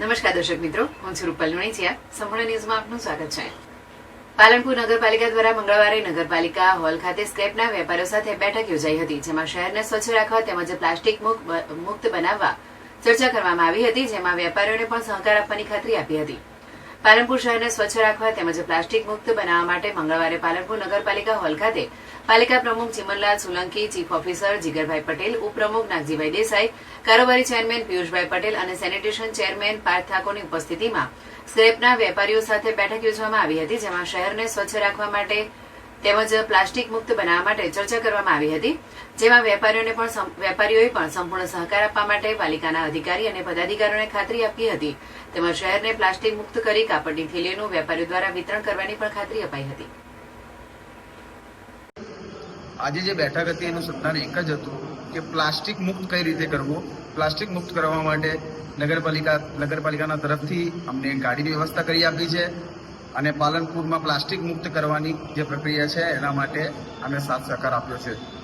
નમસ્કાર દર્શક મિત્રો, હું છું રૂપલ લુણીચિયા. સંપૂર્ણ ન્યૂઝમાં આપનું સ્વાગત છે. પાલનપુર નગરપાલિકા દ્વારા મંગળવારે નગરપાલિકા હોલ ખાતે સ્ક્રેપના વેપારીઓ સાથે બેઠક યોજાઈ હતી, જેમાં શહેરને સ્વચ્છ રાખવા તેમજ પ્લાસ્ટિક મુક- મુક્ત બનાવવા ચર્ચા કરવામાં આવી હતી, જેમાં વેપારીઓને પણ સહકાર આપવાની ખાતરી આપી હતી. પાલનપુર શહેરને સ્વચ્છ રાખવા તેમજ પ્લાસ્ટિક મુક્ત બનાવવા માટે મંગળવારે પાલનપુર નગરપાલિકા હોલ ખાતે પાલિકા પ્રમુખ ચિમનલાલ સોલંકી, ચીફ ઓફિસર જીગરભાઈ પટેલ, ઉપપ્રમુખ નાગજીભાઈ દેસાઈ, કારોબારી ચેરમેન પિયુષભાઈ પટેલ અને સેનિટેશન ચેરમેન પાર્થ ઠાકોરની ઉપસ્થિતિમાં સ્ક્રેપના વેપારીઓ સાથે બેઠક યોજવામાં આવી હતી, જેમાં શહેરને સ્વચ્છ રાખવા માટે તેમજ પ્લાસ્ટિક મુક્ત બનાવવા માટે ચર્ચા કરવામાં આવી હતી, જેમાં વેપારીઓને પણ વેપારીઓએ પણ સંપૂર્ણ સહકાર આપવા માટે પાલિકાના અધિકારી અને પદાધિકારીઓને ખાતરી આપી હતી, તેમજ શહેરને પ્લાસ્ટિક મુક્ત કરી કાપડની થેલીઓનું વેપારીઓ દ્વારા વિતરણ કરવાની પણ ખાતરી અપાઈ હતી. આજે જે બેઠક હતી એનું સત્તાન એક જ હતું કે પ્લાસ્ટિક મુક્ત કઈ રીતે કરવું? પ્લાસ્ટિક મુક્ત કરવા માટે નગરપાલિકા, નગરપાલિકાના તરફથી અમને ગાડીની વ્યવસ્થા કરી આપી છે અને પાલનપુરમાં પ્લાસ્ટિક મુક્ત કરવાની જે પ્રક્રિયા છે એના માટે અમે સાથ સહકાર આપ્યો છે.